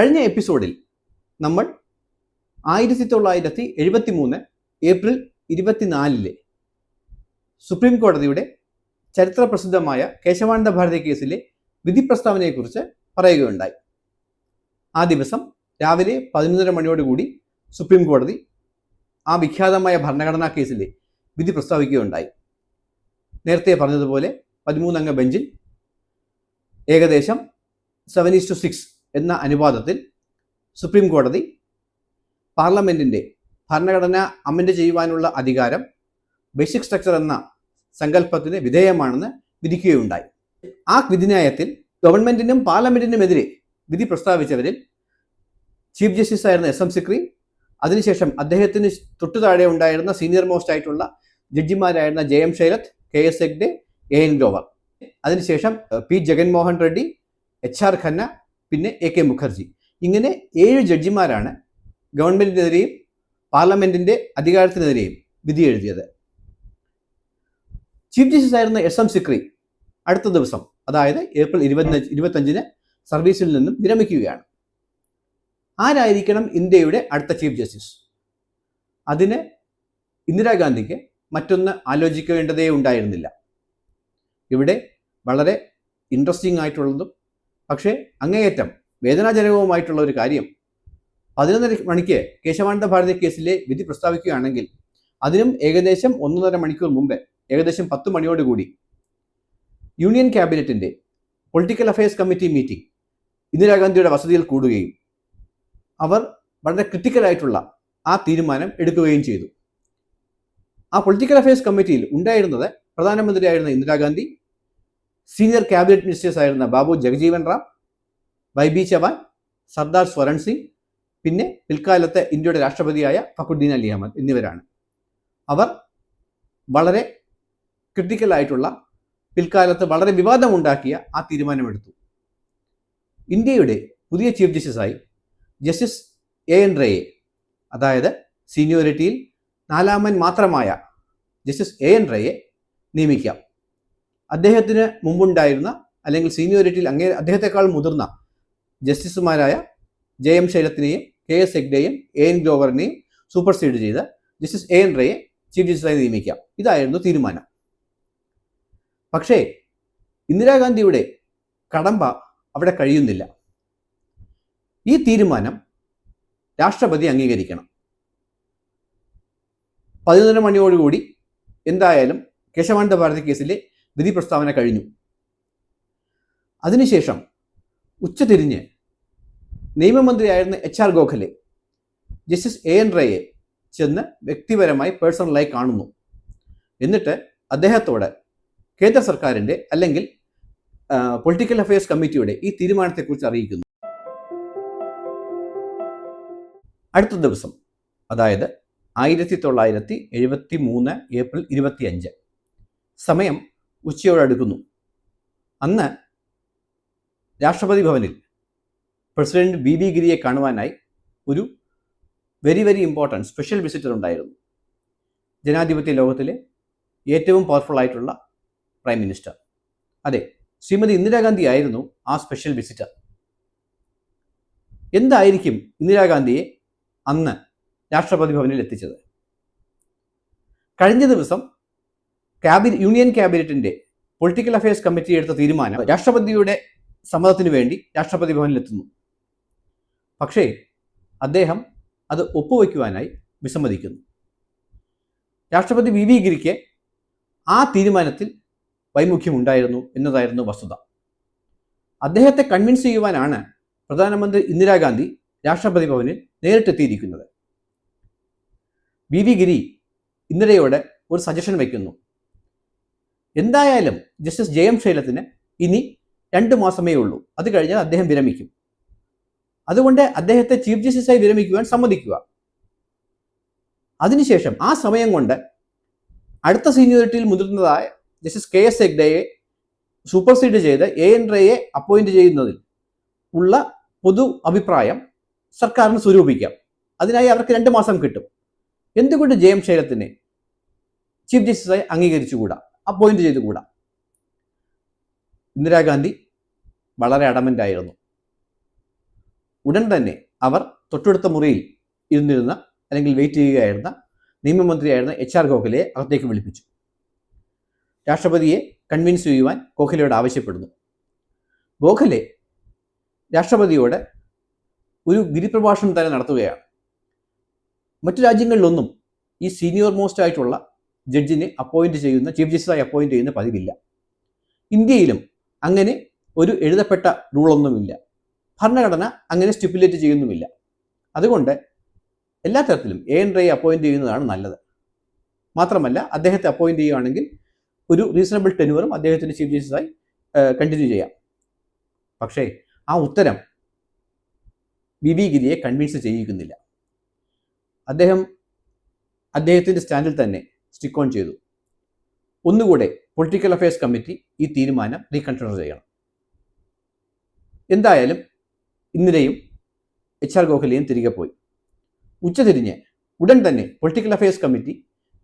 കഴിഞ്ഞ എപ്പിസോഡിൽ നമ്മൾ ആയിരത്തി തൊള്ളായിരത്തി എഴുപത്തി മൂന്ന് ഏപ്രിൽ ഇരുപത്തിനാലിലെ സുപ്രീം കോടതിയുടെ ചരിത്ര പ്രസിദ്ധമായ കേശവാനന്ദ ഭാരതി കേസിലെ വിധി പ്രസ്താവനയെക്കുറിച്ച് പറയുകയുണ്ടായി. ആ ദിവസം രാവിലെ പതിനൊന്നര മണിയോടുകൂടി സുപ്രീം കോടതി ആ വിഖ്യാതമായ ഭരണഘടനാ കേസിലെ വിധി പ്രസ്താവിക്കുകയുണ്ടായി. നേരത്തെ പറഞ്ഞതുപോലെ പതിമൂന്നംഗ ബെഞ്ചിൽ ഏകദേശം സെവൻ ടു സിക്സ് എന്ന അനുപാതത്തിൽ സുപ്രീം കോടതി പാർലമെന്റിന്റെ ഭരണഘടന അമെൻഡ് ചെയ്യുവാനുള്ള അധികാരം ബേസിക് സ്ട്രക്ചർ എന്ന സങ്കല്പത്തിന് വിധേയമാണെന്ന് വിധിക്കുകയുണ്ടായി. ആ വിധിന്യായത്തിൽ ഗവൺമെന്റിനും പാർലമെന്റിനുമെതിരെ വിധി പ്രസ്താവിച്ചവരിൽ ചീഫ് ജസ്റ്റിസ് ആയിരുന്ന എസ് എം സിക്രി അതിനുശേഷം അദ്ദേഹത്തിന് തൊട്ടു താഴെ ഉണ്ടായിരുന്ന സീനിയർ മോസ്റ്റ് ആയിട്ടുള്ള ജഡ്ജിമാരായിരുന്ന J M Shelat K S Hegde A N Grover. അതിനുശേഷം P Jaganmohan Reddy H R Khanna പിന്നെ എ കെ മുഖർജി. ഇങ്ങനെ ഏഴ് ജഡ്ജിമാരാണ് ഗവൺമെന്റിനെതിരെയും പാർലമെന്റിന്റെ അധികാരത്തിനെതിരെയും വിധി എഴുതിയത്. ചീഫ് ജസ്റ്റിസ് ആയിരുന്ന എസ് എം സിക്രി അടുത്ത ദിവസം അതായത് ഏപ്രിൽ ഇരുപത്തി ഇരുപത്തഞ്ചിന് സർവീസിൽ നിന്നും വിരമിക്കുകയാണ്. ആരായിരിക്കണം ഇന്ത്യയുടെ അടുത്ത ചീഫ് ജസ്റ്റിസ്? അതിന് ഇന്ദിരാഗാന്ധിക്ക് മറ്റൊന്ന് ആലോചിക്കേണ്ടതേ ഉണ്ടായിരുന്നില്ല. ഇവിടെ വളരെ ഇൻട്രസ്റ്റിംഗ് ആയിട്ടുള്ളതും പക്ഷേ അങ്ങേയറ്റം വേദനാജനകവുമായിട്ടുള്ള ഒരു കാര്യം. പതിനൊന്നര മണിക്ക് കേശവാനന്ദ ഭാരതി കേസിലെ വിധി പ്രസ്താവിക്കുകയാണെങ്കിൽ അതിനും ഏകദേശം ഒന്നര മണിക്കൂർ മുമ്പ് ഏകദേശം പത്ത് മണിയോടുകൂടി യൂണിയൻ ക്യാബിനറ്റിന്റെ പൊളിറ്റിക്കൽ അഫയേഴ്സ് കമ്മിറ്റി മീറ്റിംഗ് ഇന്ദിരാഗാന്ധിയുടെ വസതിയിൽ കൂടുകയും അവർ വളരെ ക്രിട്ടിക്കലായിട്ടുള്ള ആ തീരുമാനം എടുക്കുകയും ചെയ്തു. ആ പൊളിറ്റിക്കൽ അഫയേഴ്സ് കമ്മിറ്റിയിൽ ഉണ്ടായിരുന്നത് പ്രധാനമന്ത്രിയായിരുന്ന ഇന്ദിരാഗാന്ധി സീനിയർ ക്യാബിനറ്റ് മിനിസ്റ്റേഴ്സ് ആയിരുന്ന ബാബു ജഗജീവൻ റാം വൈ ബി ചവാൻ സർദാർ സ്വരൺ സിംഗ് പിന്നെ പിൽക്കാലത്തെ ഇന്ത്യയുടെ രാഷ്ട്രപതിയായ ഫഖുദ്ദീൻ അലി അഹമ്മദ് എന്നിവരാണ്. അവർ വളരെ ക്രിട്ടിക്കലായിട്ടുള്ള പിൽക്കാലത്ത് വളരെ വിവാദമുണ്ടാക്കിയ ആ തീരുമാനമെടുത്തു. ഇന്ത്യയുടെ പുതിയ ചീഫ് ജസ്റ്റിസായി ജസ്റ്റിസ് എ എൻ റേയെ അതായത് സീനിയോറിറ്റിയിൽ നാലാമൻ മാത്രമായ ജസ്റ്റിസ് എ എൻ റേയെ നിയമിക്കാം. അദ്ദേഹത്തിന് മുമ്പുണ്ടായിരുന്ന അല്ലെങ്കിൽ സീനിയോറിറ്റിയിൽ അങ്ങേ അദ്ദേഹത്തെക്കാൾ മുതിർന്ന ജസ്റ്റിസുമാരായ ജെ എം ശൈലത്തിനെയും കെ എസ് ഹെഗ്ഡെയും എ എൻ ഗ്രോവറിനെയും സൂപ്പർസീഡ് ചെയ്ത് ജസ്റ്റിസ് എ എൻ റേയെ ചീഫ് ജസ്റ്റിസായി നിയമിക്കാം. ഇതായിരുന്നു തീരുമാനം. പക്ഷേ ഇന്ദിരാഗാന്ധിയുടെ കടമ്പ അവിടെ കഴിയുന്നില്ല. ഈ തീരുമാനം രാഷ്ട്രപതി അംഗീകരിക്കണം. പതിനൊന്നര മണിയോടുകൂടി എന്തായാലും കേശവാനന്ദ ഭാരതി കേസിലെ വിധി പ്രസ്താവന കഴിഞ്ഞു. അതിനുശേഷം ഉച്ചതിരിഞ്ഞ് നിയമമന്ത്രിയായിരുന്ന H R Gokhale justice A N റയെ ചെന്ന് വ്യക്തിപരമായി പേഴ്സണലായി കാണുന്നു. എന്നിട്ട് അദ്ദേഹത്തോട് കേന്ദ്ര സർക്കാരിന്റെ അല്ലെങ്കിൽ പൊളിറ്റിക്കൽ അഫയേഴ്സ് കമ്മിറ്റിയുടെ ഈ തീരുമാനത്തെക്കുറിച്ച് അറിയിക്കുന്നു. അടുത്ത ദിവസം അതായത് ആയിരത്തി തൊള്ളായിരത്തി എഴുപത്തി മൂന്ന് ഏപ്രിൽ ഇരുപത്തിയഞ്ച് സമയം ഉച്ചയോടടുക്കുന്നു അന്ന് രാഷ്ട്രപതി ഭവനിൽ പ്രസിഡന്റ് ബി ബി ഗിരിയെ കാണുവാനായി ഒരു very very important special visitor ഉണ്ടായിരുന്നു. ജനാധിപത്യ ലോകത്തിലെ ഏറ്റവും പവർഫുൾ ആയിട്ടുള്ള പ്രൈം മിനിസ്റ്റർ അതെ ശ്രീമതി ഇന്ദിരാഗാന്ധി ആയിരുന്നു ആ സ്പെഷ്യൽ വിസിറ്റർ എന്തായിരിക്കും ഇന്ദിരാഗാന്ധിയെ അന്ന് രാഷ്ട്രപതി ഭവനിൽ എത്തിച്ചത്? കഴിഞ്ഞ ദിവസം ക്യാബിന യൂണിയൻ ക്യാബിനറ്റിന്റെ പൊളിറ്റിക്കൽ അഫയേഴ്സ് കമ്മിറ്റി എടുത്ത തീരുമാനം രാഷ്ട്രപതിയുടെ സമ്മതത്തിന് വേണ്ടി രാഷ്ട്രപതി ഭവനിലെത്തുന്നു. പക്ഷേ അദ്ദേഹം അത് ഒപ്പുവയ്ക്കുവാനായി വിസമ്മതിക്കുന്നു. രാഷ്ട്രപതി വി വി ഗിരിക്ക് ആ തീരുമാനത്തിൽ വൈമുഖ്യമുണ്ടായിരുന്നു എന്നതായിരുന്നു വസ്തുത. അദ്ദേഹത്തെ കൺവിൻസ് ചെയ്യുവാനാണ് പ്രധാനമന്ത്രി ഇന്ദിരാഗാന്ധി രാഷ്ട്രപതി ഭവനിൽ നേരിട്ടെത്തിയിരിക്കുന്നത്. വി വി ഗിരി ഇന്ദിരയോട് ഒരു സജഷൻ വയ്ക്കുന്നു എന്തായാലും ജസ്റ്റിസ് ജെ എം ശൈലത്തിന് ഇനി രണ്ട് മാസമേ ഉള്ളൂ. അത് കഴിഞ്ഞാൽ അദ്ദേഹം വിരമിക്കും. അതുകൊണ്ട് അദ്ദേഹത്തെ ചീഫ് ജസ്റ്റിസായി വിരമിക്കുവാൻ സമ്മതിക്കുക. അതിനുശേഷം ആ സമയം കൊണ്ട് അടുത്ത സീനിയോറിറ്റിയിൽ മുതിർന്നതായ ജസ്റ്റിസ് കെ എസ് ഹെഗ്ഡയെ സൂപ്പർസീഡ് ചെയ്ത് എ എൻ റേയെ അപ്പോയിന്റ് ചെയ്യുന്നതിൽ ഉള്ള പൊതു അഭിപ്രായം സർക്കാരിന് സ്വരൂപിക്കാം. അതിനായി അവർക്ക് രണ്ട് മാസം കിട്ടും. എന്തുകൊണ്ട് ജെ എം ശൈലത്തിനെ ചീഫ് ജസ്റ്റിസായി അംഗീകരിച്ചുകൂടാ? അപ്പോയിന്റ് ചെയ്തുകൂടാ ഇന്ദിരാഗാന്ധി വളരെ അടമന്റായിരുന്നു ഉടൻ തന്നെ അവർ തൊട്ടടുത്ത മുറിയിൽ ഇരുന്നിരുന്ന അല്ലെങ്കിൽ വെയിറ്റ് ചെയ്യുകയായിരുന്ന നിയമമന്ത്രിയായിരുന്ന എച്ച് ആർ ഗോഖലയെ അകത്തേക്ക് വിളിപ്പിച്ചു. രാഷ്ട്രപതിയെ കൺവിൻസ് ചെയ്യുവാൻ ഗോഖലയോട് ആവശ്യപ്പെടുന്നു. ഗോഖലെ രാഷ്ട്രപതിയോട് ഒരു ഗിരിപ്രഭാഷണം തന്നെ നടത്തുകയാണ്. മറ്റു രാജ്യങ്ങളിലൊന്നും ഈ സീനിയർ മോസ്റ്റ് ആയിട്ടുള്ള ജഡ്ജിനെ അപ്പോയിന്റ് ചെയ്യുന്ന ചീഫ് ജസ്റ്റിസായി അപ്പോയിന്റ് ചെയ്യുന്ന പതിവില്ല. ഇന്ത്യയിലും അങ്ങനെ ഒരു എഴുതപ്പെട്ട റൂളൊന്നുമില്ല. ഭരണഘടന അങ്ങനെ സ്റ്റിപ്പുലേറ്റ് ചെയ്യുന്നുമില്ല. അതുകൊണ്ട് എല്ലാ തരത്തിലും എ എൻ റേ അപ്പോയിന്റ് ചെയ്യുന്നതാണ് നല്ലത്. മാത്രമല്ല അദ്ദേഹത്തെ അപ്പോയിന്റ് ചെയ്യുകയാണെങ്കിൽ ഒരു റീസണബിൾ ടെനുവറും അദ്ദേഹത്തിന് ചീഫ് ജസ്റ്റിസായി കണ്ടിന്യൂ ചെയ്യാം. പക്ഷേ ആ ഉത്തരം ബി ബി ഗിരിയെ കൺവിൻസ് ചെയ്യിക്കുന്നില്ല. അദ്ദേഹം അദ്ദേഹത്തിന്റെ സ്റ്റാൻഡിൽ തന്നെ സ്റ്റിക്ക് ഓൺ ചെയ്തു. ഒന്നുകൂടെ പൊളിറ്റിക്കൽ അഫയേഴ്സ് കമ്മിറ്റി ഈ തീരുമാനം റീകൺസിഡർ ചെയ്യണം. എന്തായാലും ഇന്ദിരയും എച്ച് ആർ ഗോഖലെയും തിരികെ പോയി. ഉച്ചതിരിഞ്ഞ് ഉടൻ തന്നെ പൊളിറ്റിക്കൽ അഫയേഴ്സ് കമ്മിറ്റി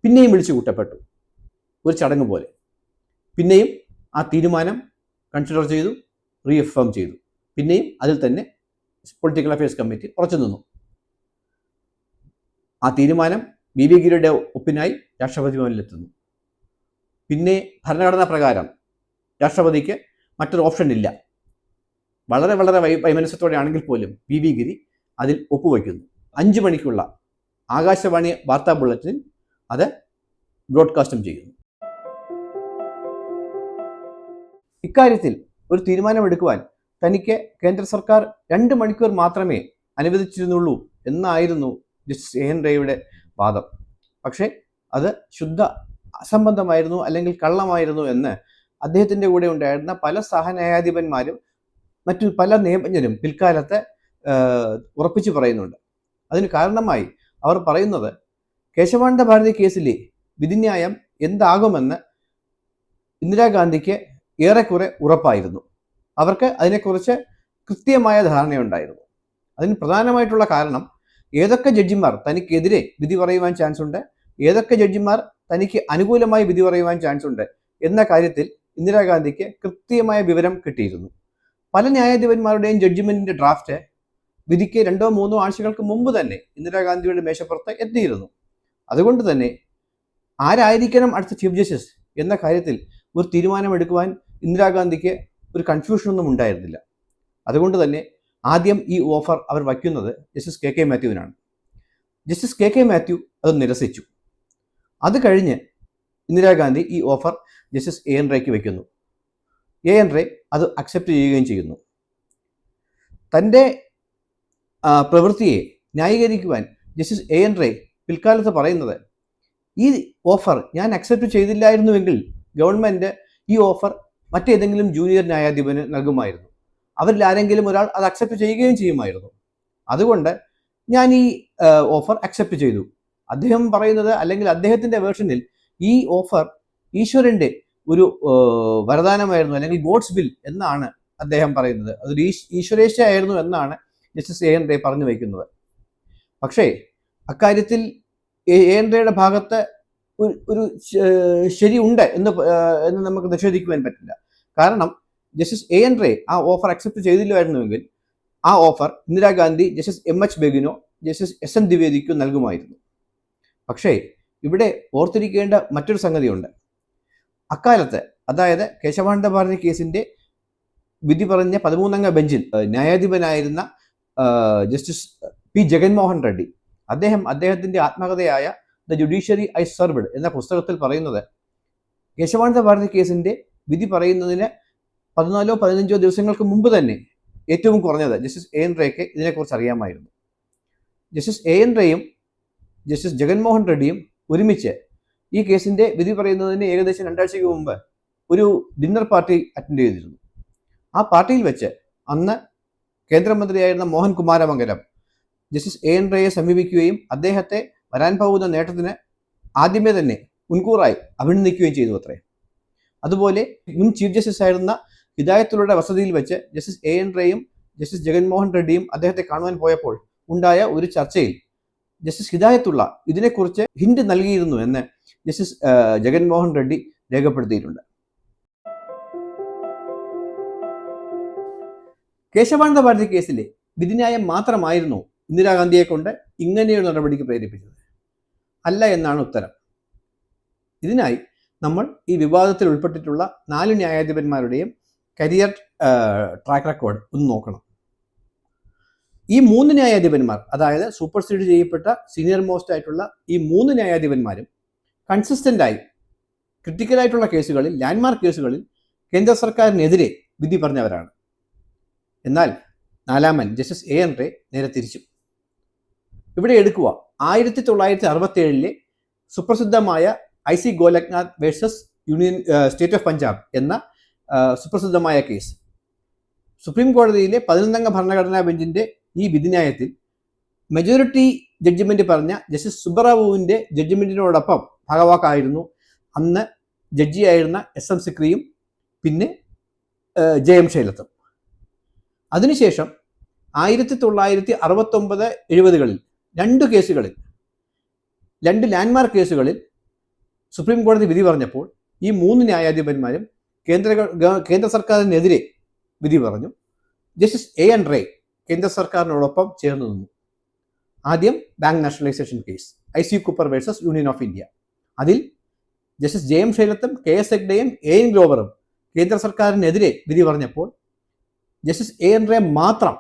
പിന്നെയും വിളിച്ചു കൂട്ടപ്പെട്ടു. ഒരു ചടങ്ങ് പോലെ. പിന്നെയും ആ തീരുമാനം കൺസിഡർ ചെയ്തു റീഎഫേം ചെയ്തു. പിന്നെയും അതിൽ തന്നെ പൊളിറ്റിക്കൽ അഫയേഴ്സ് കമ്മിറ്റി ഉറച്ചു നിന്നു ആ തീരുമാനം ബി വി ഗിരിയുടെ ഒപ്പിനായി രാഷ്ട്രപതി ഭവനിലെത്തുന്നു. പിന്നെ ഭരണഘടനാ പ്രകാരം രാഷ്ട്രപതിക്ക് മറ്റൊരു ഓപ്ഷൻ ഇല്ല. വളരെ വളരെ വൈ വൈമനസ്യത്തോടെ ആണെങ്കിൽ പോലും പി വി ഗിരി അതിൽ ഒപ്പുവയ്ക്കുന്നു. അഞ്ച് മണിക്കുള്ള ആകാശവാണി വാർത്താ ബുള്ളറ്റിൻ അത് ബ്രോഡ്കാസ്റ്റും ചെയ്യുന്നു. ഇക്കാര്യത്തിൽ ഒരു തീരുമാനമെടുക്കുവാൻ തനിക്ക് കേന്ദ്ര സർക്കാർ രണ്ട് മണിക്കൂർ മാത്രമേ അനുവദിച്ചിരുന്നുള്ളൂ എന്നായിരുന്നു ജസ്റ്റിസ് എൻ റേയുടെ വാദം. പക്ഷേ അത് ശുദ്ധ അസംബന്ധമായിരുന്നു അല്ലെങ്കിൽ കള്ളമായിരുന്നു എന്ന് അദ്ദേഹത്തിന്റെ കൂടെ ഉണ്ടായിരുന്ന പല സഹന്യായാധിപന്മാരും മറ്റു പല നിയമജ്ഞരും പിൽക്കാലത്ത് ഉറപ്പിച്ചു പറയുന്നുണ്ട്. അതിന് കാരണമായി അവർ പറയുന്നത് കേശവാനന്ദ ഭാരതി കേസിലെ വിധിന്യായം എന്താകുമെന്ന് ഇന്ദിരാഗാന്ധിക്ക് ഏറെക്കുറെ ഉറപ്പായിരുന്നു. അവർക്ക് അതിനെക്കുറിച്ച് കൃത്യമായ ധാരണയുണ്ടായിരുന്നു. അതിന് പ്രധാനമായിട്ടുള്ള കാരണം ഏതൊക്കെ ജഡ്ജിമാർ തനിക്കെതിരെ വിധി പറയുവാൻ ചാൻസ് ഉണ്ട് ഏതൊക്കെ ജഡ്ജിമാർ തനിക്ക് അനുകൂലമായി വിധി പറയുവാൻ ചാൻസ് ഉണ്ട് എന്ന കാര്യത്തിൽ ഇന്ദിരാഗാന്ധിക്ക് കൃത്യമായ വിവരം കിട്ടിയിരുന്നു. പല ന്യായാധിപന്മാരുടെയും ജഡ്ജിമെന്റിന്റെ ഡ്രാഫ്റ്റ് വിധിക്ക് രണ്ടോ മൂന്നോ ആഴ്ചകൾക്ക് മുമ്പ് തന്നെ ഇന്ദിരാഗാന്ധിയുടെ മേശപ്പുറത്ത് എത്തിയിരുന്നു. അതുകൊണ്ട് തന്നെ ആരായിരിക്കണം അടുത്ത ചീഫ് ജസ്റ്റിസ് എന്ന കാര്യത്തിൽ ഒരു തീരുമാനമെടുക്കുവാൻ ഇന്ദിരാഗാന്ധിക്ക് ഒരു കൺഫ്യൂഷനൊന്നും ഉണ്ടായിരുന്നില്ല. അതുകൊണ്ട് തന്നെ ആദ്യം ഈ ഓഫർ അവർ വയ്ക്കുന്നത് ജസ്റ്റിസ് കെ കെ മാത്യുവിനാണ് ജസ്റ്റിസ് കെ കെ മാത്യു അത് നിരസിച്ചു. അത് കഴിഞ്ഞ് ഇന്ദിരാഗാന്ധി ഈ ഓഫർ ജസ്റ്റിസ് എ എൻ റേക്ക് വയ്ക്കുന്നു എ എൻ റേ അത് അക്സെപ്റ്റ് ചെയ്യുകയും ചെയ്യുന്നു. തന്റെ പ്രവൃത്തിയെ ന്യായീകരിക്കുവാൻ ജസ്റ്റിസ് എ എൻ റേ പിൽക്കാലത്ത് പറയുന്നത് ഈ ഓഫർ ഞാൻ അക്സെപ്റ്റ് ചെയ്തില്ലായിരുന്നുവെങ്കിൽ ഗവൺമെന്റ് ഈ ഓഫർ മറ്റേതെങ്കിലും ജൂനിയർ ന്യായാധിപന് നൽകുമായിരുന്നു. അവരിൽ ആരെങ്കിലും ഒരാൾ അത് അക്സെപ്റ്റ് ചെയ്യുകയും ചെയ്യുമായിരുന്നു. അതുകൊണ്ട് ഞാൻ ഈ ഓഫർ അക്സെപ്റ്റ് ചെയ്തു. അദ്ദേഹം പറയുന്നത് അല്ലെങ്കിൽ അദ്ദേഹത്തിന്റെ വേർഷനിൽ ഈ ഓഫർ ഈശ്വരന്റെ ഒരു വരദാനമായിരുന്നു അല്ലെങ്കിൽ ഗോഡ്സ് ബിൽ എന്നാണ് അദ്ദേഹം പറയുന്നത്. അതൊരു ഈശ്വരേച്ഛയായിരുന്നു എന്നാണ് ജസ്റ്റിസ് എ എൻ റേ പറഞ്ഞു വയ്ക്കുന്നത് പക്ഷേ അക്കാര്യത്തിൽ എ എൻ റേയുടെ ഭാഗത്ത് ഒരു ശരിയുണ്ട് എന്ന് എന്ന് നമുക്ക് നിഷേധിക്കുവാൻ പറ്റില്ല. കാരണം ജസ്റ്റിസ് എ എൻ റേ ആ ഓഫർ അക്സെപ്റ്റ് ചെയ്തില്ലായിരുന്നുവെങ്കിൽ ആ offer Indira Gandhi justice M H ബെഗിനോ ജസ്റ്റിസ് എസ് എൻ ദ്വിവേദിക്കോ നൽകുമായിരുന്നു. പക്ഷേ ഇവിടെ ഓർത്തിരിക്കേണ്ട മറ്റൊരു സംഗതിയുണ്ട്. അക്കാലത്ത് അതായത് കേശവാനന്ദ ഭാരതി കേസിന്റെ വിധി പറഞ്ഞ പതിമൂന്നംഗ ബെഞ്ചിൽ ന്യായാധിപനായിരുന്ന ജസ്റ്റിസ് പി. ജഗൻമോഹൻ റെഡ്ഡി അദ്ദേഹം അദ്ദേഹത്തിന്റെ ആത്മകഥയായ ദ ജുഡീഷ്യറി ഐ സർവ്ഡ് എന്ന പുസ്തകത്തിൽ പറയുന്നത് കേശവാനന്ദ ഭാരതി കേസിന്റെ വിധി പറയുന്നതിന് പതിനാലോ പതിനഞ്ചോ ദിവസങ്ങൾക്ക് മുമ്പ് തന്നെ ഏറ്റവും കുറഞ്ഞത് ജസ്റ്റിസ് എ എൻ റേക്ക് ഇതിനെക്കുറിച്ച് അറിയാമായിരുന്നു. ജസ്റ്റിസ് എ എൻ റേയും ജസ്റ്റിസ് ജഗൻമോഹൻ റെഡ്ഡിയും ഒരുമിച്ച് ഈ കേസിന്റെ വിധി പറയുന്നതിന് ഏകദേശം രണ്ടാഴ്ചയ്ക്ക് മുമ്പ് ഒരു ഡിന്നർ പാർട്ടി അറ്റൻഡ് ചെയ്തിരുന്നു. ആ പാർട്ടിയിൽ വെച്ച് അന്ന് കേന്ദ്രമന്ത്രിയായിരുന്ന Mohan Kumaramangalam justice A N റേയെ സമീപിക്കുകയും അദ്ദേഹത്തെ വരാൻ പോകുന്ന നേട്ടത്തിന് ആദ്യമേ തന്നെ മുൻകൂറായി അഭിനന്ദിക്കുകയും ചെയ്തു അത്രേ. അതുപോലെ മുൻ ചീഫ് ജസ്റ്റിസ് ആയിരുന്ന ഹിദായത്തുള്ള വസതിയിൽ വെച്ച് ജസ്റ്റിസ് എ എൻ റേയും ജസ്റ്റിസ് ജഗൻമോഹൻ റെഡ്ഡിയും അദ്ദേഹത്തെ കാണുവാൻ പോയപ്പോൾ ഉണ്ടായ ഒരു ചർച്ചയിൽ ജസ്റ്റിസ് ഹിദായത്തുള്ള ഇതിനെക്കുറിച്ച് ഹിന്റ് നൽകിയിരുന്നു എന്ന് ജസ്റ്റിസ് ജഗൻമോഹൻ റെഡ്ഡി രേഖപ്പെടുത്തിയിട്ടുണ്ട്. കേശവാനന്ദ ഭാരതി കേസിലെ വിധിന്യായം മാത്രമായിരുന്നു ഇന്ദിരാഗാന്ധിയെ കൊണ്ട് ഇങ്ങനെയൊരു നടപടിക്ക് പ്രേരിപ്പിച്ചത്. അല്ല എന്നാണ് ഉത്തരം. ഇതിനായി നമ്മൾ ഈ വിവാദത്തിൽ ഉൾപ്പെട്ടിട്ടുള്ള നാല് ന്യായാധിപന്മാരുടെയും കരിയർ ട്രാക്ക് റെക്കോർഡ് ഒന്ന് നോക്കണം. ഈ മൂന്ന് ന്യായാധിപന്മാർ അതായത് സൂപ്പർസീഡ് ചെയ്യപ്പെട്ട സീനിയർ മോസ്റ്റ് ആയിട്ടുള്ള ഈ മൂന്ന് ന്യായാധിപന്മാരും കൺസിസ്റ്റന്റ് ആയി ക്രിട്ടിക്കലായിട്ടുള്ള കേസുകളിൽ ലാൻഡ്മാർക്ക് കേസുകളിൽ കേന്ദ്ര സർക്കാരിനെതിരെ വിധി പറഞ്ഞവരാണ്. എന്നാൽ നാലാമൻ ജസ്റ്റിസ് എ എൻ റേ നേരെ തിരിച്ചു. ഇവിടെ എടുക്കുക ആയിരത്തി തൊള്ളായിരത്തി അറുപത്തി ഏഴിലെ സുപ്രസിദ്ധമായ I C Golaknath versus union state of Punjab എന്ന സുപ്രസിദ്ധമായ കേസ് സുപ്രീം കോടതിയിലെ പതിനൊന്നംഗ ഭരണഘടനാ ബെഞ്ചിന്റെ ഈ വിധിന്യായത്തിൽ മെജോറിറ്റി ജഡ്ജ്മെന്റ് പറഞ്ഞ ജസ്റ്റിസ് സുബ്ബറാവുവിന്റെ ജഡ്ജിമെന്റിനോടൊപ്പം ഭാഗവാക്കായിരുന്നു. അന്ന് ജഡ്ജിയായിരുന്ന എസ് എം സിക്രിയും പിന്നെ ജെ എം ശൈലത്തും. അതിനുശേഷം ആയിരത്തി തൊള്ളായിരത്തി അറുപത്തൊമ്പത് എഴുപതുകളിൽ രണ്ട് കേസുകളിൽ രണ്ട് ലാൻഡ്മാർക്ക് കേസുകളിൽ സുപ്രീം കോടതി വിധി പറഞ്ഞപ്പോൾ ഈ മൂന്ന് ന്യായാധിപന്മാരും കേന്ദ്ര കേന്ദ്ര സർക്കാരിനെതിരെ വിധി പറഞ്ഞു. ജസ്റ്റിസ് എ എൻ റേ കേന്ദ്ര സർക്കാരിനോടൊപ്പം ചേർന്ന് നിന്നു. ആദ്യം bank nationalisation case I C Cooper versus union of India. അതിൽ ജസ്റ്റിസ് ജെ എം ശൈലത്തും കെ എസ് എഗ്ഡയും എ എൻ ഗ്ലോവറും കേന്ദ്ര സർക്കാരിനെതിരെ വിധി പറഞ്ഞപ്പോൾ ജസ്റ്റിസ് എ എൻ റേ മാത്രം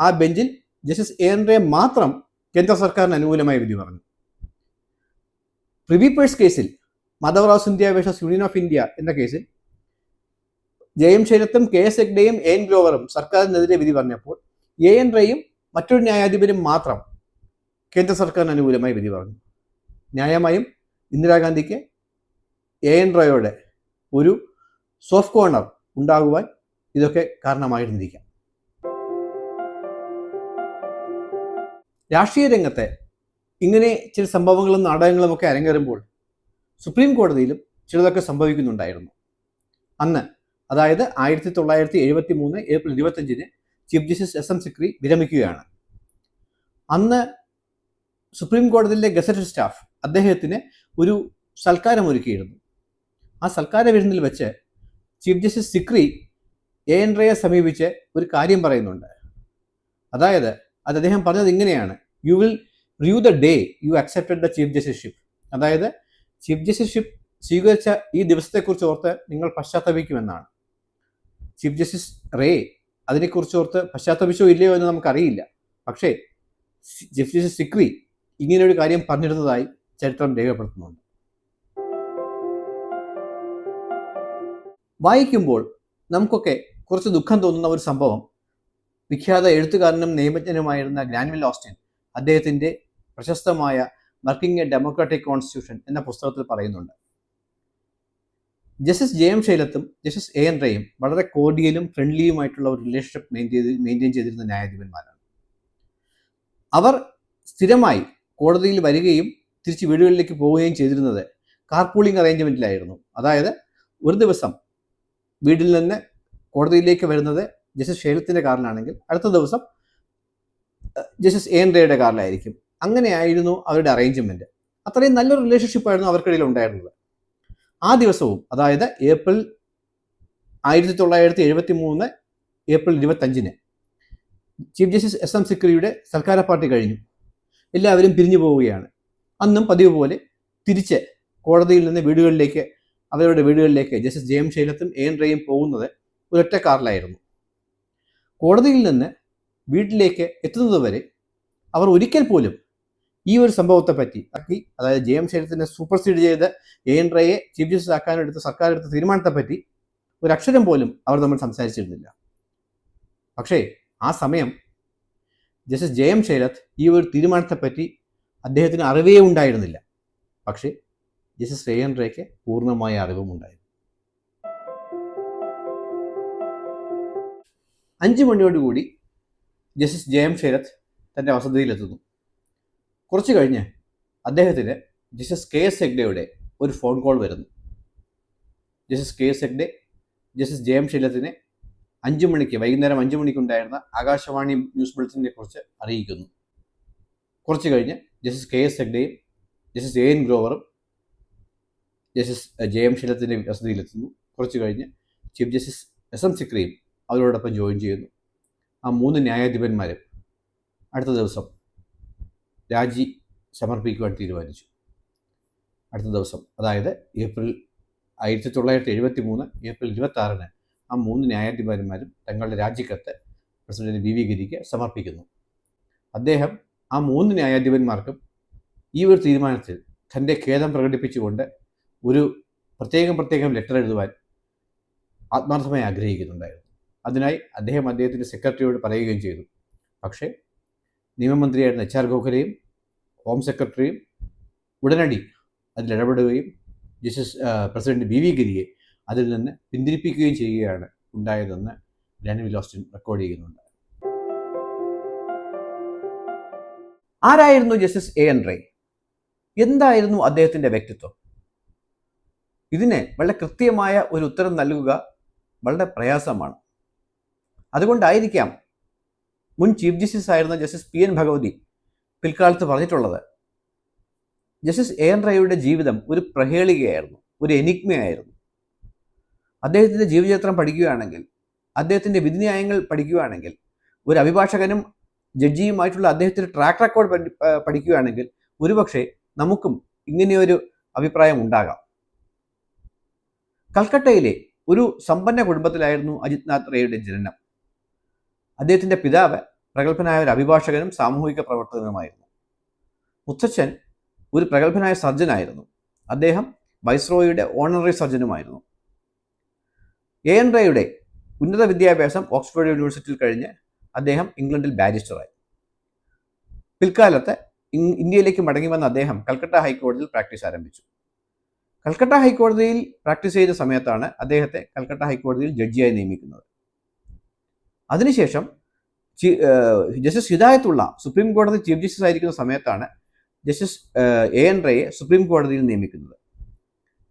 ആ ബെഞ്ചിൽ ജസ്റ്റിസ് എ എൻ റേ മാത്രം കേന്ദ്ര സർക്കാരിന് അനുകൂലമായി വിധി പറഞ്ഞു. പ്രിവി പേഴ്സ് കേസിൽ Madhavrao Scindia versus union of India എന്ന കേസിൽ ജെ എം ശൈലത്തും കെ എസ് എഗ്ഡയും എ എൻ ഗ്ലോവറും സർക്കാരിനെതിരെ വിധി പറഞ്ഞപ്പോൾ എ എൻ റേയും മറ്റൊരു ന്യായാധിപരും മാത്രം കേന്ദ്ര സർക്കാരിന് അനുകൂലമായി വിധി പറഞ്ഞു. ന്യായമായും ഇന്ദിരാഗാന്ധിക്ക് എ എൻ റോയോടെ ഒരു സോഫ്റ്റ് കോർണർ ഉണ്ടാകുവാൻ ഇതൊക്കെ കാരണമായിരുന്നിരിക്കാം. രാഷ്ട്രീയ രംഗത്തെ ഇങ്ങനെ ചില സംഭവങ്ങളും നാടകങ്ങളും ഒക്കെ അരങ്ങേറുമ്പോൾ സുപ്രീം കോടതിയിലും ചിലതൊക്കെ സംഭവിക്കുന്നുണ്ടായിരുന്നു. അന്ന് അതായത് ആയിരത്തി തൊള്ളായിരത്തി എഴുപത്തി മൂന്ന് ഏപ്രിൽ ഇരുപത്തഞ്ചിന് chief justice S M Sikri വിരമിക്കുകയാണ്. അന്ന് സുപ്രീം കോടതിയിലെ ഗസറ്റഡ് സ്റ്റാഫ് അദ്ദേഹത്തിന് ഒരു സൽക്കാരം ഒരുക്കിയിരുന്നു. ആ സൽക്കാര വിരുന്നിൽ വെച്ച് chief justice Sikri A N റയെ സമീപിച്ച് ഒരു കാര്യം പറയുന്നുണ്ട്. അതായത് അത് അദ്ദേഹം പറഞ്ഞത് ഇങ്ങനെയാണ്. You will rue the day you accepted the chief justiceship അതായത് ചീഫ് ജസ്റ്റിസ്ഷിപ്പ് സ്വീകരിച്ച ഈ ദിവസത്തെക്കുറിച്ച് ഓർത്ത് നിങ്ങൾ പശ്ചാത്തപിക്കുമെന്നാണ്. ചീഫ് ജസ്റ്റിസ് റേ അതിനെക്കുറിച്ച് ഓർത്ത് പശ്ചാത്തപിച്ചോ ഇല്ലയോ എന്ന് നമുക്കറിയില്ല. പക്ഷേ ചീഫ് ജസ്റ്റിസ് സിക്രി ഒരു കാര്യം പറഞ്ഞിരുന്നതായി ചരിത്രം രേഖപ്പെടുത്തുന്നുണ്ട്. വായിക്കുമ്പോൾ നമുക്കൊക്കെ കുറച്ച് ദുഃഖം തോന്നുന്ന ഒരു സംഭവം. വിഖ്യാത എഴുത്തുകാരനും നിയമജ്ഞനുമായിരുന്ന ഗ്രാൻവിൽ ഓസ്റ്റിൻ അദ്ദേഹത്തിന്റെ പ്രശസ്തമായ വർക്കിംഗ് എ ഡെമോക്രാറ്റിക് കോൺസ്റ്റിറ്റ്യൂഷൻ എന്ന പുസ്തകത്തിൽ പറയുന്നുണ്ട്. ജസ്റ്റിസ് ജെ എം ശൈലത്തും ജസ്റ്റിസ് എ എൻ റേയും വളരെ കോഡിയലും ഫ്രണ്ട്ലിയുമായിട്ടുള്ള ഒരു റിലേഷൻഷിപ്പ് മെയിന്റെയിൻ മെയിന്റെയിൻ ചെയ്തിരുന്ന ന്യായാധിപന്മാരാണ്. അവർ സ്ഥിരമായി കോടതിയിൽ വരികയും തിരിച്ച് വീടുകളിലേക്ക് പോവുകയും ചെയ്തിരുന്നത് കാർപൂളിംഗ് അറേഞ്ച്മെന്റിലായിരുന്നു അതായത് ഒരു ദിവസം വീട്ടിൽ നിന്ന് കോടതിയിലേക്ക് വരുന്നത് ജസ്റ്റിസ് ശൈലത്തിന്റെ കാറിലാണെങ്കിൽ അടുത്ത ദിവസം ജസ്റ്റിസ് എ എൻ റേയുടെ കാറിലായിരിക്കും അങ്ങനെയായിരുന്നു അവരുടെ അറേഞ്ച്മെന്റ് അത്രയും നല്ലൊരു റിലേഷൻഷിപ്പായിരുന്നു അവർക്കിടയിൽ ഉണ്ടായിരുന്നത്. ആ ദിവസവും അതായത് ഏപ്രിൽ ആയിരത്തി തൊള്ളായിരത്തി എഴുപത്തി മൂന്ന് ഏപ്രിൽ ഇരുപത്തഞ്ചിന് ചീഫ് ജസ്റ്റിസ് എസ് എം സിക്രിയുടെ സൽക്കാര പാർട്ടി കഴിഞ്ഞു. എല്ലാവരും പിരിഞ്ഞു പോവുകയാണ്. അന്നും പതിവ് പോലെ തിരിച്ച് കോടതിയിൽ നിന്ന് വീടുകളിലേക്ക് അവരുടെ വീടുകളിലേക്ക് ജസ്റ്റിസ് ജെ എം ശൈലത്തും എൻ റേയും പോകുന്നത് ഒരൊറ്റ കാറിലായിരുന്നു. കോടതിയിൽ നിന്ന് വീട്ടിലേക്ക് എത്തുന്നതുവരെ അവർ ഒരിക്കൽ പോലും ഈ ഒരു സംഭവത്തെ പറ്റി അതായത് ജെ എം ശൈലത്തിനെ സൂപ്പർസീഡ് ചെയ്ത് എ എൻ റയെ ചീഫ് ജസ്റ്റിസ് ആക്കാനെടുത്ത സർക്കാർ എടുത്ത തീരുമാനത്തെ പറ്റി ഒരു അക്ഷരം പോലും അവർ നമ്മൾ സംസാരിച്ചിരുന്നില്ല. പക്ഷേ ആ സമയം ജസ്റ്റിസ് ജെ എം ശൈലത്ത് ഈ ഒരു തീരുമാനത്തെ പറ്റി അദ്ദേഹത്തിന് അറിവേ ഉണ്ടായിരുന്നില്ല. പക്ഷേ ജസ്റ്റിസ് എ എൻ റേക്ക് പൂർണമായ അറിവും ഉണ്ടായിരുന്നു അഞ്ച് മണിയോടുകൂടി ജസ്റ്റിസ് ജെ എം ശരത് തന്റെ വസതിയിലെത്തുന്നു. കുറച്ച് കഴിഞ്ഞ് അദ്ദേഹത്തിന് ജസ്റ്റിസ് കെ എസ് ഹെഗ്ഡെയുടെ ഒരു ഫോൺ കോൾ വരുന്നു. Justice K S Hegde justice J M ശൈലത്തിനെ അഞ്ചു മണിക്ക് വൈകുന്നേരം അഞ്ചു മണിക്കുണ്ടായിരുന്ന ആകാശവാണി ന്യൂസ് ബുള്ളറ്റിനെ കുറിച്ച് അറിയിക്കുന്നു. കുറച്ച് കഴിഞ്ഞ് ജസ്റ്റിസ് കെ എസ് ഹെഗ്ഡെയും ജസ്റ്റിസ് എ എൻ ഗ്രോവറും ജസ്റ്റിസ് ജെ എം ശീലത്തിന്റെ വസതിയിലെത്തുന്നു. കുറച്ച് കഴിഞ്ഞ് ചീഫ് ജസ്റ്റിസ് എസ് എം സിക്രിയും അവരോടൊപ്പം ജോയിൻ ചെയ്യുന്നു. ആ മൂന്ന് ന്യായാധിപന്മാരും അടുത്ത ദിവസം രാജി സമർപ്പിക്കുവാൻ തീരുമാനിച്ചു. അടുത്ത ദിവസം അതായത് ഏപ്രിൽ ആയിരത്തി തൊള്ളായിരത്തി എഴുപത്തി മൂന്ന് ഏപ്രിൽ ഇരുപത്തി ആ മൂന്ന് ന്യായാധിപന്മാരും തങ്ങളുടെ രാജിക്കത്ത് പ്രസിഡന്റ് വി വി ഗിരിക്ക് സമർപ്പിക്കുന്നു. അദ്ദേഹം ആ മൂന്ന് ന്യായാധിപന്മാർക്കും ഈ ഒരു തീരുമാനത്തിൽ തന്റെ ഖേദം പ്രകടിപ്പിച്ചുകൊണ്ട് ഒരു പ്രത്യേകം പ്രത്യേകം ലെറ്റർ എഴുതുവാൻ ആത്മാർത്ഥമായി ആഗ്രഹിക്കുന്നുണ്ടായിരുന്നു. അതിനായി അദ്ദേഹം അദ്ദേഹത്തിന്റെ സെക്രട്ടറിയോട് പറയുകയും ചെയ്തു. പക്ഷേ നിയമമന്ത്രിയായിരുന്ന എച്ച് ആർ ഗോഖലെയും ഹോം സെക്രട്ടറിയും ഉടനടി അതിൽ ഇടപെടുകയും ജസ്റ്റിസ് പ്രസിഡന്റ് ബി വി ഗിരിയെ അതിൽ നിന്ന് പിന്തിരിപ്പിക്കുകയും ചെയ്യുകയാണ് ഉണ്ടായതെന്ന് ഡാനിവിൽ ഓസ്റ്റിൻ റെക്കോർഡ് ചെയ്യുന്നുണ്ട്. ആരായിരുന്നു ജസ്റ്റിസ് എ എൻ റേ എന്തായിരുന്നു അദ്ദേഹത്തിന്റെ വ്യക്തിത്വം? ഇതിന് വളരെ കൃത്യമായ ഒരു ഉത്തരം നൽകുക വളരെ പ്രയാസമാണ്. അതുകൊണ്ടായിരിക്കാം മുൻ ചീഫ് ജസ്റ്റിസ് ആയിരുന്ന ജസ്റ്റിസ് പി എൻ ഭഗവതി പിൽക്കാലത്ത് പറഞ്ഞിട്ടുള്ളത് ജസ്റ്റിസ് എ എൻ റായുടെ ജീവിതം ഒരു പ്രഹേളികയായിരുന്നു ഒരു എനിഗ്മയായിരുന്നു. അദ്ദേഹത്തിന്റെ ജീവചരിത്രം പഠിക്കുകയാണെങ്കിൽ അദ്ദേഹത്തിന്റെ വിധിന്യായങ്ങൾ പഠിക്കുകയാണെങ്കിൽ ഒരു അഭിഭാഷകനും ജഡ്ജിയുമായിട്ടുള്ള അദ്ദേഹത്തിന്റെ ട്രാക്ക് റെക്കോർഡ് പഠിക്കുകയാണെങ്കിൽ ഒരുപക്ഷെ നമുക്കും ഇങ്ങനെയൊരു അഭിപ്രായം ഉണ്ടാകാം. കൽക്കട്ടയിലെ ഒരു സമ്പന്ന കുടുംബത്തിലായിരുന്നു അജിത്നാഥ് റേയുടെ ജനനം. അദ്ദേഹത്തിന്റെ പിതാവ് പ്രഗത്ഭനായ ഒരു അഭിഭാഷകനും സാമൂഹിക പ്രവർത്തകനുമായിരുന്നു. മുത്തച്ഛൻ ഒരു പ്രഗത്ഭനായ സർജനായിരുന്നു. അദ്ദേഹം വൈസ്രോയുടെ ഓണററി സർജനുമായിരുന്നു. എ എൻ റേയുടെ ഉന്നത വിദ്യാഭ്യാസം ഓക്സ്ഫോർഡ് യൂണിവേഴ്സിറ്റിയിൽ കഴിഞ്ഞ് അദ്ദേഹം ഇംഗ്ലണ്ടിൽ ബാരിസ്റ്ററായി പിൽക്കാലത്ത് ഇന്ത്യയിലേക്ക് മടങ്ങി വന്ന അദ്ദേഹം കൽക്കട്ട ഹൈക്കോടതിയിൽ പ്രാക്ടീസ് ആരംഭിച്ചു. കൽക്കട്ട ഹൈക്കോടതിയിൽ പ്രാക്ടീസ് ചെയ്ത സമയത്താണ് അദ്ദേഹത്തെ കൽക്കട്ട ഹൈക്കോടതിയിൽ ജഡ്ജിയായി നിയമിക്കുന്നത്. അതിനുശേഷം ജസ്റ്റിസ് ഹിദായത്തുള്ള സുപ്രീം കോടതി ചീഫ് ജസ്റ്റിസ് ആയിരിക്കുന്ന സമയത്താണ് ജസ്റ്റിസ് എ എൻ റേയെ സുപ്രീം കോടതിയിൽ നിയമിക്കുന്നത്.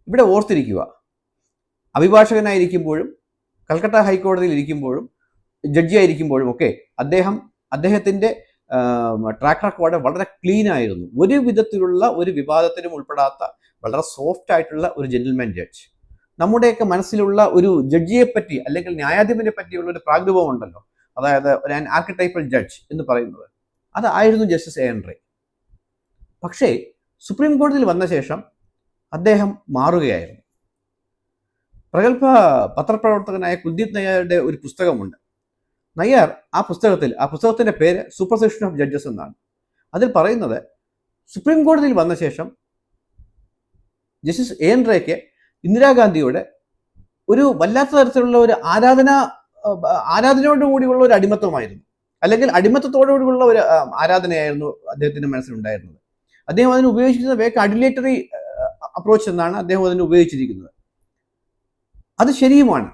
ഇവിടെ ഓർത്തിരിക്കുക അഭിഭാഷകനായിരിക്കുമ്പോഴും കൽക്കട്ട ഹൈക്കോടതിയിൽ ഇരിക്കുമ്പോഴും ജഡ്ജിയായിരിക്കുമ്പോഴും ഒക്കെ അദ്ദേഹം അദ്ദേഹത്തിന്റെ ട്രാക്ക് റെക്കോർഡ് വളരെ ക്ലീൻ ആയിരുന്നു. ഒരു വിധത്തിലുള്ള ഒരു വിവാദത്തിനും ഉൾപ്പെടാത്ത വളരെ സോഫ്റ്റ് ആയിട്ടുള്ള ഒരു ജെന്റിൽമാൻ ജഡ്ജ്. നമ്മുടെയൊക്കെ മനസ്സിലുള്ള ഒരു ജഡ്ജിയെ പറ്റി അല്ലെങ്കിൽ ന്യായാധിപനെ പറ്റിയുള്ള ഒരു പ്രാഗ്രൂപം ഉണ്ടല്ലോ. അതായത് ഒരു ആർക്കിടൈപ്പൽ ജഡ്ജ് എന്ന് പറയുന്നത്. അതായിരുന്നു ജസ്റ്റിസ് എ എൻ റേ പക്ഷേ സുപ്രീം കോടതിയിൽ വന്ന ശേഷം അദ്ദേഹം മാറുകയായിരുന്നു. പ്രഗത്ഭ പത്രപ്രവർത്തകനായ കുൽദീപ് നയ്യാരുടെ ഒരു പുസ്തകമുണ്ട്. നയ്യാർ ആ പുസ്തകത്തിൽ ആ പുസ്തകത്തിന്റെ പേര് സൂപ്പർസെഷൻ ഓഫ് ജഡ്ജസ് എന്നാണ്. അതിൽ പറയുന്നത് സുപ്രീം കോടതിയിൽ വന്ന ശേഷം ജസ്റ്റിസ് എൻ റേക്ക് ഇന്ദിരാഗാന്ധിയുടെ ഒരു വല്ലാത്ത തരത്തിലുള്ള ഒരു ആരാധന ആരാധനയോട് കൂടിയുള്ള ഒരു അടിമത്വമായിരുന്നു അല്ലെങ്കിൽ അടിമത്തത്തോടുകൂടിയുള്ള ഒരു ആരാധനയായിരുന്നു അദ്ദേഹത്തിന്റെ മനസ്സിലുണ്ടായിരുന്നത്. അദ്ദേഹം അതിന് ഉപയോഗിച്ചിരുന്ന വേക്ക് അഡിലേറ്ററി അപ്രോച്ച് എന്നാണ് അദ്ദേഹം അതിന് ഉപയോഗിച്ചിരിക്കുന്നത്. അത് ശരിയുമാണ്.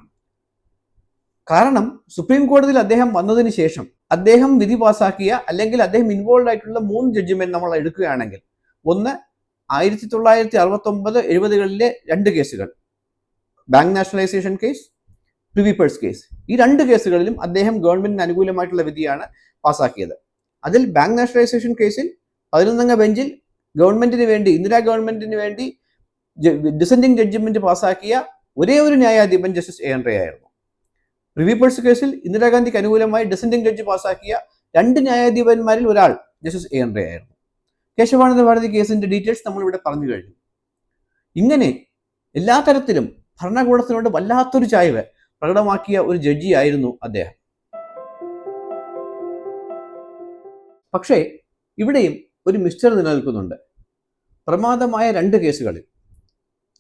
കാരണം സുപ്രീം കോടതിയിൽ അദ്ദേഹം വന്നതിന് ശേഷം അദ്ദേഹം വിധി പാസാക്കിയ അല്ലെങ്കിൽ അദ്ദേഹം ഇൻവോൾവ് ആയിട്ടുള്ള മൂന്ന് ജഡ്ജിമെന്റ് നമ്മൾ എടുക്കുകയാണെങ്കിൽ ഒന്ന് ആയിരത്തി തൊള്ളായിരത്തി അറുപത്തി ഒമ്പത് എഴുപതുകളിലെ രണ്ട് കേസുകൾ. Bank nationalisation case privy purse case ഈ രണ്ട് കേസുകളിലും അദ്ദേഹം ഗവൺമെന്റിന് അനുകൂലമായിട്ടുള്ള വിധിയാണ് പാസാക്കിയത്. അതിൽ ബാങ്ക് നാഷണലൈസേഷൻ കേസിൽ പതിനൊന്നംഗ ബെഞ്ചിൽ ഗവൺമെന്റിന് വേണ്ടി ഇന്ദിരാ ഗവൺമെന്റിന് വേണ്ടി ഡിസെൻഡിങ് ജഡ്ജ്മെന്റ് പാസാക്കിയ ഒരേ ഒരു ന്യായാധിപൻ ജസ്റ്റിസ് എ എൻ റേ ആയിരുന്നു. റിവീപ്പേഴ്സ് കേസിൽ ഇന്ദിരാഗാന്ധിക്ക് അനുകൂലമായി ഡിസെൻഡിങ് ജഡ്ജ് പാസാക്കിയ രണ്ട് ന്യായാധിപന്മാരിൽ ഒരാൾ ജസ്റ്റിസ് എ എൻ ആയിരുന്നു. കേശവാനന്ദ ഭാരതി കേസിന്റെ ഡീറ്റെയിൽസ് നമ്മൾ ഇവിടെ പറഞ്ഞു കഴിഞ്ഞു. ഇങ്ങനെ എല്ലാ തരത്തിലും ഭരണകൂടത്തിനോട് വല്ലാത്തൊരു ചായ്വ് പ്രകടമാക്കിയ ഒരു ജഡ്ജി ആയിരുന്നു അദ്ദേഹം. പക്ഷേ ഇവിടെയും ഒരു മിസ്റ്റർ നിലനിൽക്കുന്നുണ്ട്. പ്രമാദമായ രണ്ട് കേസുകളിൽ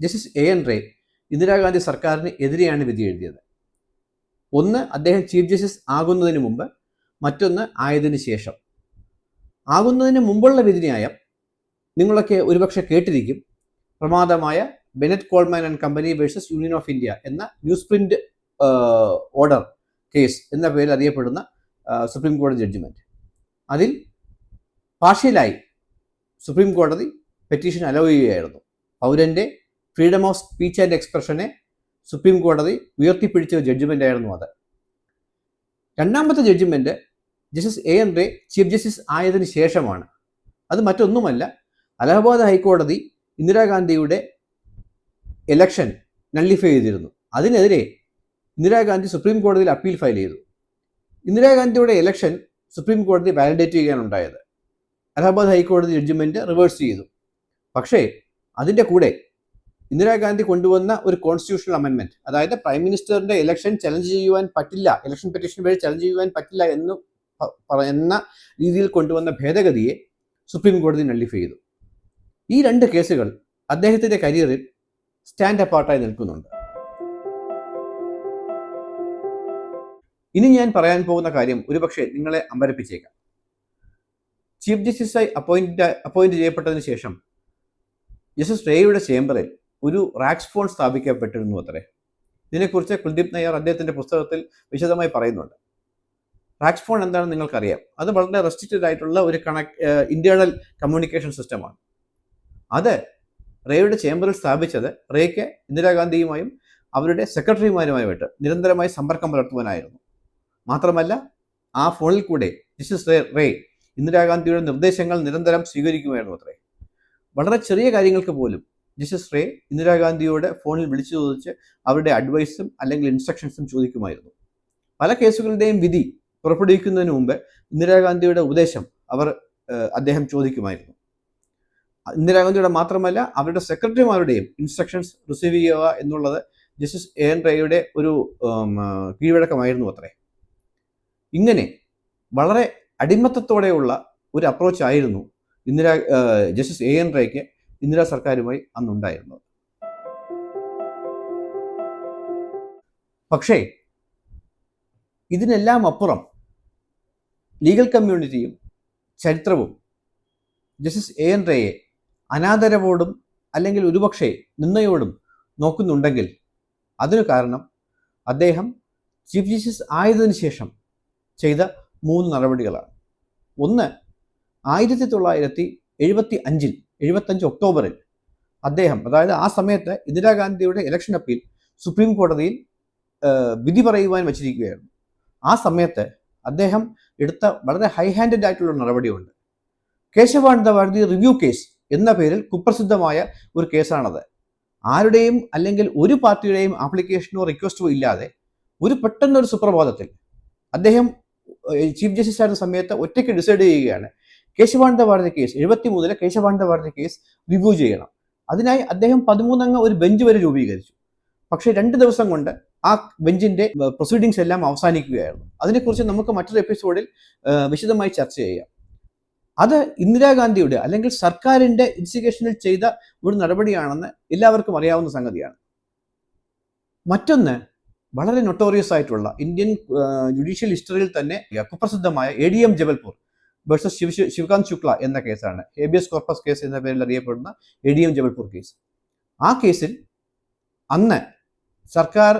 justice A N Ray Indira Gandhi സർക്കാരിന് എതിരെയാണ് വിധി എഴുതിയത്. ഒന്ന് അദ്ദേഹം ചീഫ് ജസ്റ്റിസ് ആകുന്നതിന് മുമ്പ് മറ്റൊന്ന് ആയതിനു ശേഷം. ആകുന്നതിന് മുമ്പുള്ള വിധിന്യായം നിങ്ങളൊക്കെ ഒരുപക്ഷെ കേട്ടിരിക്കും. പ്രമാദമായ Bennett Coleman and company versus union of India എന്ന ന്യൂസ് പ്രിന്റ് ഓർഡർ കേസ് എന്ന പേരിൽ അറിയപ്പെടുന്ന സുപ്രീം കോടതി ജഡ്ജ്മെന്റ് അതിൽ പാർഷ്യലായി സുപ്രീം കോടതി പെറ്റീഷൻ അലോ ചെയ്യുകയായിരുന്നു. പൗരന്റെ ഫ്രീഡം ഓഫ് സ്പീച്ച് ആൻഡ് എക്സ്പ്രഷനെ സുപ്രീം കോടതി ഉയർത്തിപ്പിടിച്ച ജഡ്ജ്മെന്റ് ആയിരുന്നു അത്. രണ്ടാമത്തെ judgement justice A N Ray chief justice ആയതിനു ശേഷമാണ്. അത് മറ്റൊന്നുമല്ല അലഹബാദ് ഹൈക്കോടതി ഇന്ദിരാഗാന്ധിയുടെ എലക്ഷൻ നള്ളിഫൈ ചെയ്തിരുന്നു. അതിനെതിരെ ഇന്ദിരാഗാന്ധി സുപ്രീം കോടതിയിൽ അപ്പീൽ ഫയൽ ചെയ്തു. ഇന്ദിരാഗാന്ധിയുടെ ഇലക്ഷൻ സുപ്രീം കോടതി വാലിഡേറ്റ് ചെയ്യാൻ ഉണ്ടായത്. അലഹബാദ് ഹൈക്കോടതി ജഡ്ജ്മെന്റ് റിവേഴ്സ് ചെയ്തു. പക്ഷേ അതിന്റെ കൂടെ ഇന്ദിരാഗാന്ധി കൊണ്ടുവന്ന ഒരു കോൺസ്റ്റിറ്റ്യൂഷണൽ അമെൻമെന്റ് അതായത് പ്രൈം മിനിസ്റ്ററിന്റെ ഇലക്ഷൻ ചലഞ്ച് ചെയ്യുവാൻ പറ്റില്ല ഇലക്ഷൻ പെറ്റീഷൻ വഴി ചലഞ്ച് ചെയ്യുവാൻ പറ്റില്ല എന്ന് പറയുന്ന രീതിയിൽ കൊണ്ടുവന്ന ഭേദഗതിയെ സുപ്രീം കോടതി നള്ളിഫൈ ചെയ്തു. ഈ രണ്ട് കേസുകൾ അദ്ദേഹത്തിന്റെ കരിയറിൽ സ്റ്റാൻഡ് അപ്പാർട്ടായി നിൽക്കുന്നുണ്ട്. ഇനി ഞാൻ പറയാൻ പോകുന്ന കാര്യം ഒരുപക്ഷെ നിങ്ങളെ അമ്പരപ്പിച്ചേക്കാം. ചീഫ് ജസ്റ്റിസായി അപ്പോയിന്റ് അപ്പോയിന്റ് ചെയ്യപ്പെട്ടതിന് ശേഷം ജസ്റ്റിസ് റേയുടെ ചേംബറിൽ ഒരു റാക്സ് ഫോൺ സ്ഥാപിക്കപ്പെട്ടിരുന്നു അത്രേ. ഇതിനെക്കുറിച്ച് കുൽദീപ് നയ്യാർ അദ്ദേഹത്തിന്റെ പുസ്തകത്തിൽ വിശദമായി പറയുന്നുണ്ട്. റാക്സ് ഫോൺ എന്താണെന്ന് നിങ്ങൾക്കറിയാം. അത് വളരെ റെസ്ട്രിക്റ്റഡ് ആയിട്ടുള്ള ഒരു കണക് ഇന്റേണൽ കമ്മ്യൂണിക്കേഷൻ സിസ്റ്റമാണ് അത് റേയുടെ ചേംബറിൽ സ്ഥാപിച്ചത് റേക്ക് ഇന്ദിരാഗാന്ധിയുമായും അവരുടെ സെക്രട്ടറിമാരുമായിട്ട് നിരന്തരമായി സമ്പർക്കം പുലർത്തുവാനായിരുന്നു. മാത്രമല്ല ആ ഫോണിൽ കൂടെ ജസ്റ്റിസ് റേ ഇന്ദിരാഗാന്ധിയുടെ നിർദ്ദേശങ്ങൾ നിരന്തരം സ്വീകരിക്കുമായിരുന്നു അത്രേ. വളരെ ചെറിയ കാര്യങ്ങൾക്ക് പോലും ജസ്റ്റിസ് റേ ഇന്ദിരാഗാന്ധിയോട് ഫോണിൽ വിളിച്ചു ചോദിച്ച് അവരുടെ അഡ്വൈസും അല്ലെങ്കിൽ ഇൻസ്ട്രക്ഷൻസും ചോദിക്കുമായിരുന്നു. പല കേസുകളുടെയും വിധി പുറപ്പെടുവിക്കുന്നതിന് മുമ്പ് ഇന്ദിരാഗാന്ധിയുടെ ഉപദേശം അവർ അദ്ദേഹം ചോദിക്കുമായിരുന്നു. ഇന്ദിരാഗാന്ധിയുടെ മാത്രമല്ല അവരുടെ സെക്രട്ടറിമാരുടെയും ഇൻസ്ട്രക്ഷൻസ് റിസീവ് ചെയ്യുക എന്നുള്ളത് ജസ്റ്റിസ് എ എൻ റേയുടെ ഒരു കീഴ്വഴക്കമായിരുന്നു അത്രേ. ഇങ്ങനെ വളരെ അടിമത്തത്തോടെയുള്ള ഒരു അപ്രോച്ച് ആയിരുന്നു ഇന്ദിരാ ജസ്റ്റിസ് എ എൻ റേക്ക് ഇന്ദിരാ സർക്കാരുമായി അന്നുണ്ടായിരുന്നത്. പക്ഷേ ഇതിനെല്ലാം അപ്പുറം ലീഗൽ കമ്മ്യൂണിറ്റിയും ചരിത്രവും ജസ്റ്റിസ് എ എൻ റേയെ അനാദരവോടും അല്ലെങ്കിൽ ഒരുപക്ഷെ നിന്നയോടും നോക്കുന്നുണ്ടെങ്കിൽ അതിനു കാരണം അദ്ദേഹം ചീഫ് ജസ്റ്റിസ് ആയതിനു ശേഷം ചെയ്ത മൂന്ന് നടപടികളാണ്. ഒന്ന് ആയിരത്തി തൊള്ളായിരത്തി എഴുപത്തി അഞ്ചിൽ എഴുപത്തഞ്ച് ഒക്ടോബറിൽ അദ്ദേഹം അതായത് ആ സമയത്ത് ഇന്ദിരാഗാന്ധിയുടെ ഇലക്ഷൻ അപ്പീൽ സുപ്രീം കോടതിയിൽ വിധി പറയുവാൻ വച്ചിരിക്കുകയായിരുന്നു. ആ സമയത്ത് അദ്ദേഹം എടുത്ത വളരെ ഹൈ ഹാൻഡഡ് ആയിട്ടുള്ള നടപടിയുണ്ട് കേശവാനന്ദ ഭാരതി റിവ്യൂ കേസ് എന്ന പേരിൽ കുപ്രസിദ്ധമായ ഒരു കേസാണത്. ആരുടെയും അല്ലെങ്കിൽ ഒരു പാർട്ടിയുടെയും ആപ്ലിക്കേഷനോ റിക്വസ്റ്റോ ഇല്ലാതെ ഒരു പെട്ടെന്നൊരു സുപ്രഭാതത്തിൽ അദ്ദേഹം ചീഫ് ജസ്റ്റിസ് ആയിരുന്ന സമയത്ത് ഒറ്റയ്ക്ക് ഡിസൈഡ് ചെയ്യുകയാണ്. കേശവാനന്ദ വാർഡിന്റെ കേസ് എഴുപത്തി മൂന്നിലെ കേശവാനന്ദ വാർഡിന്റെ കേസ് റിവ്യൂ ചെയ്യണം. അതിനായി അദ്ദേഹം പതിമൂന്നംഗ ഒരു ബെഞ്ച് വരെ രൂപീകരിച്ചു. പക്ഷേ രണ്ട് ദിവസം കൊണ്ട് ആ ബെഞ്ചിന്റെ പ്രൊസീഡിങ്സ് എല്ലാം അവസാനിക്കുകയായിരുന്നു. അതിനെക്കുറിച്ച് നമുക്ക് മറ്റൊരു എപ്പിസോഡിൽ വിശദമായി ചർച്ച ചെയ്യാം. അത് ഇന്ദിരാഗാന്ധിയുടെ അല്ലെങ്കിൽ സർക്കാരിന്റെ ഇൻസ്റ്റിഗേഷനിൽ ചെയ്ത ഒരു നടപടിയാണെന്ന് എല്ലാവർക്കും അറിയാവുന്ന സംഗതിയാണ്. മറ്റൊന്ന് വളരെ നൊട്ടോറിയസ് ആയിട്ടുള്ള ഇന്ത്യൻ ജുഡീഷ്യൽ ഹിസ്റ്ററിയിൽ തന്നെ കുപ്രസിദ്ധമായ A D M Jabalpur versus Shiv Shivkant Shukla എന്ന കേസാണ്. ഹേബിയസ് കോർപ്പസ് കേസ് എന്ന പേരിൽ അറിയപ്പെടുന്ന A D M Jabalpur case ആ കേസിൽ അന്ന് സർക്കാർ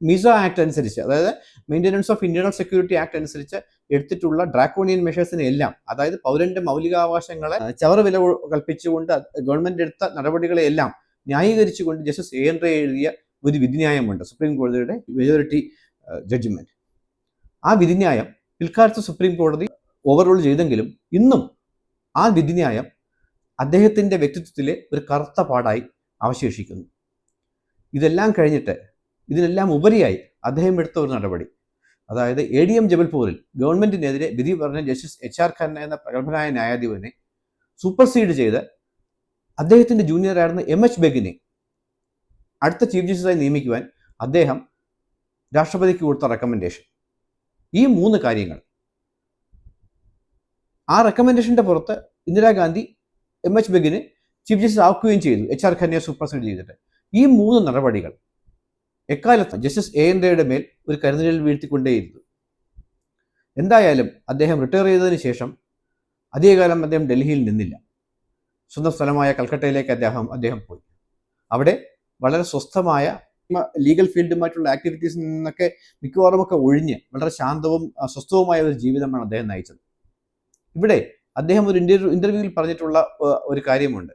മിസ ആക്ട് അനുസരിച്ച് അതായത് maintenance of internal security act അനുസരിച്ച് എടുത്തിട്ടുള്ള ഡ്രാക്കോണിയൻ മെഷേഴ്സിനെ എല്ലാം അതായത് പൗരന്റെ മൗലികാവകാശങ്ങളെ ചവർ വില കൽപ്പിച്ചുകൊണ്ട് ഗവൺമെന്റ് എടുത്ത നടപടികളെ എല്ലാം ന്യായീകരിച്ചുകൊണ്ട് ജസ്റ്റിസ് എ എൻ റേ എഴുതിയ ഒരു വിധിന്യായമുണ്ട്. സുപ്രീം കോടതിയുടെ മെജോറിറ്റി ജഡ്ജ്മെന്റ് ആ വിധിന്യായം പിൽക്കാലത്ത് സുപ്രീം കോടതി ഓവർറൂൾ ചെയ്തെങ്കിലും ഇന്നും ആ വിധിന്യായം അദ്ദേഹത്തിന്റെ വ്യക്തിത്വത്തിലെ ഒരു കറുത്ത പാടായി അവശേഷിക്കുന്നു. ഇതെല്ലാം കഴിഞ്ഞിട്ട് ഇതിനെല്ലാം ഉപരിയായി അദ്ദേഹം എടുത്ത ഒരു നടപടി. അതായത് എ ഡി എം ജബൽപൂരിൽ ഗവൺമെന്റിനെതിരെ വിധി പറഞ്ഞ ജസ്റ്റിസ് എച്ച് ആർ ഖന്ന എന്ന പ്രഗത്ഭനായ ന്യായാധിപനെ സൂപ്പർസീഡ് ചെയ്ത് അദ്ദേഹത്തിന്റെ ജൂനിയറായിരുന്ന എം എച്ച് ബെഗിനെ അടുത്ത ചീഫ് ജസ്റ്റിസായി നിയമിക്കുവാൻ അദ്ദേഹം രാഷ്ട്രപതിക്ക് കൊടുത്ത റെക്കമെൻഡേഷൻ ഈ മൂന്ന് കാര്യങ്ങൾ. ആ റെക്കമെൻഡേഷന്റെ പുറത്ത് Indira Gandhi M H ബെഗിന് chief justice ആക്കുകയും ചെയ്തു എച്ച് ആർ ഖന്നയെ സൂപ്രസിഡ് ചെയ്തിട്ട്. ഈ മൂന്ന് നടപടികൾ എക്കാലത്ത് ജസ്റ്റിസ് എ എൻ റേയുടെ മേൽ ഒരു കരുതലിൽ വീഴ്ത്തിക്കൊണ്ടേയിരുന്നു. എന്തായാലും അദ്ദേഹം റിട്ടയർ ചെയ്തതിന് ശേഷം അധികകാലം അദ്ദേഹം ഡൽഹിയിൽ നിന്നില്ല. സ്വന്തം സ്ഥലമായ കൽക്കട്ടയിലേക്ക് അദ്ദേഹം അദ്ദേഹം പോയി. അവിടെ വളരെ സ്വസ്ഥമായ ലീഗൽ ഫീൽഡുമായിട്ടുള്ള ആക്ടിവിറ്റീസിൽ നിന്നൊക്കെ മിക്കവാറും ഒക്കെ ഒഴിഞ്ഞ് വളരെ ശാന്തവും സ്വസ്ഥവുമായ ഒരു ജീവിതമാണ് അദ്ദേഹം നയിച്ചത്. ഇവിടെ അദ്ദേഹം ഒരു ഇന്റർവ്യൂ ഇന്റർവ്യൂവിൽ പറഞ്ഞിട്ടുള്ള ഒരു കാര്യമുണ്ട്.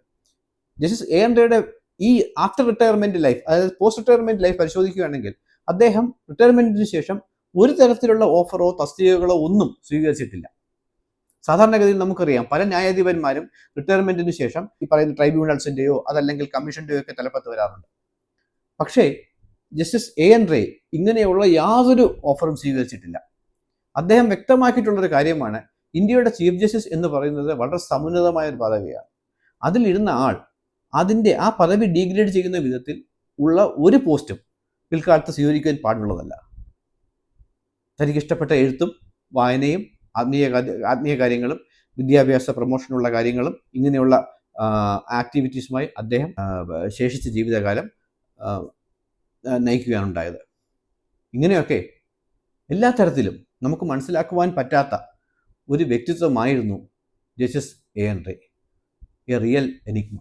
ജസ്റ്റിസ് എ എൻഡ്രയുടെ ഈ ആഫ്റ്റർ റിട്ടയർമെന്റ് ലൈഫ് അതായത് പോസ്റ്റ് റിട്ടയർമെന്റ് ലൈഫ് പരിശോധിക്കുകയാണെങ്കിൽ അദ്ദേഹം റിട്ടയർമെന്റിന് ശേഷം ഒരു തരത്തിലുള്ള ഓഫറോ തസ്തികകളോ ഒന്നും സ്വീകരിച്ചിട്ടില്ല. സാധാരണഗതിയിൽ നമുക്കറിയാം പല ന്യായാധിപന്മാരും റിട്ടയർമെന്റിന് ശേഷം ഈ പറയുന്ന ട്രൈബ്യൂണൽസിന്റെയോ അതല്ലെങ്കിൽ കമ്മീഷന്റെയോ ഒക്കെ തലപ്പത്ത് വരാറുണ്ട്. പക്ഷേ ജസ്റ്റിസ് എ എൻ റേ ഇങ്ങനെയുള്ള യാതൊരു ഓഫറും സ്വീകരിച്ചിട്ടില്ല. അദ്ദേഹം വ്യക്തമാക്കിയിട്ടുള്ളൊരു കാര്യമാണ് ഇന്ത്യയുടെ ചീഫ് ജസ്റ്റിസ് എന്ന് പറയുന്നത് വളരെ സമുന്നതമായ ഒരു പദവിയാണ്. അതിലിരുന്ന ആൾ അതിന്റെ ആ പദവി ഡീഗ്രേഡ് ചെയ്യുന്ന വിധത്തിൽ ഉള്ള ഒരു പോസ്റ്റും പിൽക്കാലത്ത് സ്വീകരിക്കാൻ പാടുള്ളതല്ല. തനിക്കിഷ്ടപ്പെട്ട എഴുത്തും വായനയും ആത്മീയ ആത്മീയ കാര്യങ്ങളും വിദ്യാഭ്യാസ പ്രൊമോഷനുള്ള കാര്യങ്ങളും ഇങ്ങനെയുള്ള ആക്ടിവിറ്റീസുമായി അദ്ദേഹം ശേഷിച്ച ജീവിതകാലം നയിക്കുകയാണ് ഉണ്ടായത്. ഇങ്ങനെയൊക്കെ എല്ലാ തരത്തിലും നമുക്ക് മനസ്സിലാക്കുവാൻ പറ്റാത്ത ഒരു വ്യക്തിത്വമായിരുന്നു justice A N Ray. A real enigma